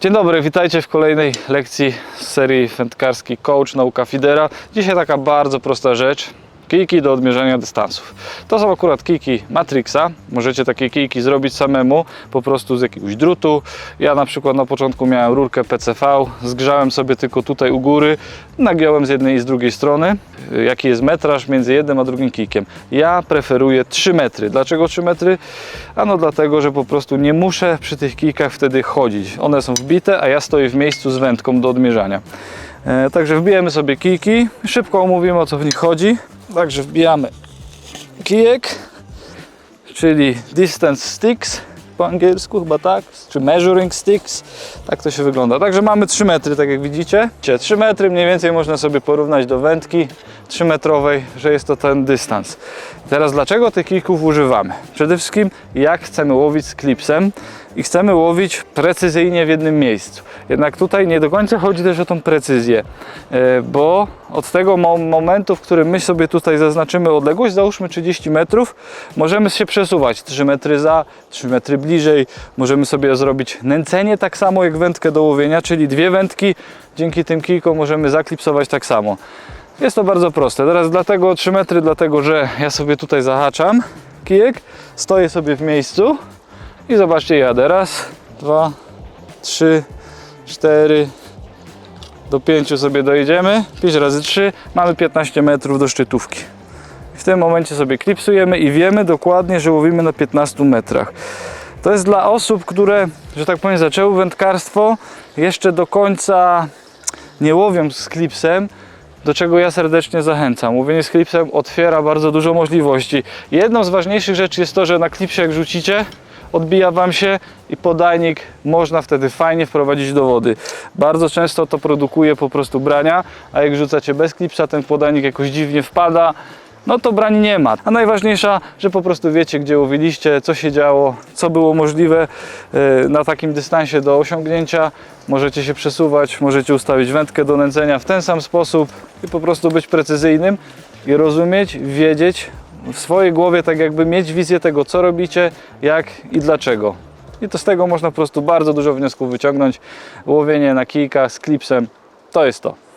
Dzień dobry, witajcie w kolejnej lekcji z serii wędkarski Coach Nauka Fidera. Dzisiaj taka bardzo prosta rzecz. Kijki do odmierzania dystansów. To są akurat kijki Matrixa. Możecie takie kijki zrobić samemu, po prostu z jakiegoś drutu. Ja na przykład na początku miałem rurkę PCV, zgrzałem sobie tylko tutaj u góry, nagiąłem z jednej i z drugiej strony. Jaki jest metraż między jednym a drugim kijkiem? Ja preferuję 3 metry. Dlaczego 3 metry? Ano dlatego, że po prostu nie muszę przy tych kijkach wtedy chodzić. One są wbite, a ja stoję w miejscu z wędką do odmierzania. E, także wbijemy sobie kijki, szybko omówimy o co w nich chodzi. Także wbijamy kijek, czyli distance sticks po angielsku chyba tak, czy measuring sticks, tak to się wygląda. Także mamy 3 metry, tak jak widzicie. 3 metry mniej więcej można sobie porównać do wędki 3 metrowej, że jest to ten dystans. Teraz dlaczego tych kijków używamy? Przede wszystkim jak chcemy łowić z klipsem i chcemy łowić precyzyjnie w jednym miejscu. Jednak tutaj nie do końca chodzi też o tą precyzję, e, bo od tego mo- momentu, w którym my sobie tutaj zaznaczymy odległość, załóżmy 30 metrów, możemy się przesuwać 3 metry za, 3 metry bliżej. Możemy sobie zrobić nęcenie tak samo jak wędkę do łowienia, czyli dwie wędki dzięki tym kijkom możemy zaklipsować tak samo. Jest to bardzo proste. Teraz dlatego 3 metry, dlatego że ja sobie tutaj zahaczam kijek, stoję sobie w miejscu i zobaczcie, jadę. Raz, dwa, trzy, cztery, do pięciu sobie dojedziemy. 5 razy 3, mamy 15 metrów do szczytówki. W tym momencie sobie klipsujemy i wiemy dokładnie, że łowimy na 15 metrach. To jest dla osób, które, że tak powiem, zaczęły wędkarstwo, jeszcze do końca nie łowią z klipsem, do czego ja serdecznie zachęcam. Łowienie z klipsem otwiera bardzo dużo możliwości. Jedną z ważniejszych rzeczy jest to, że na klipsie jak rzucicie, odbija Wam się i podajnik można wtedy fajnie wprowadzić do wody. Bardzo często to produkuje po prostu brania, a jak rzucacie bez klipsa, ten podajnik jakoś dziwnie wpada, no to brań nie ma. A najważniejsza, że po prostu wiecie, gdzie łowiliście, co się działo, co było możliwe e, na takim dystansie do osiągnięcia. Możecie się przesuwać, możecie ustawić wędkę do nęcenia w ten sam sposób i po prostu być precyzyjnym i rozumieć, wiedzieć w swojej głowie, tak jakby mieć wizję tego, co robicie, jak i dlaczego. I to z tego można po prostu bardzo dużo wniosków wyciągnąć. Łowienie na kijkach z klipsem to jest to.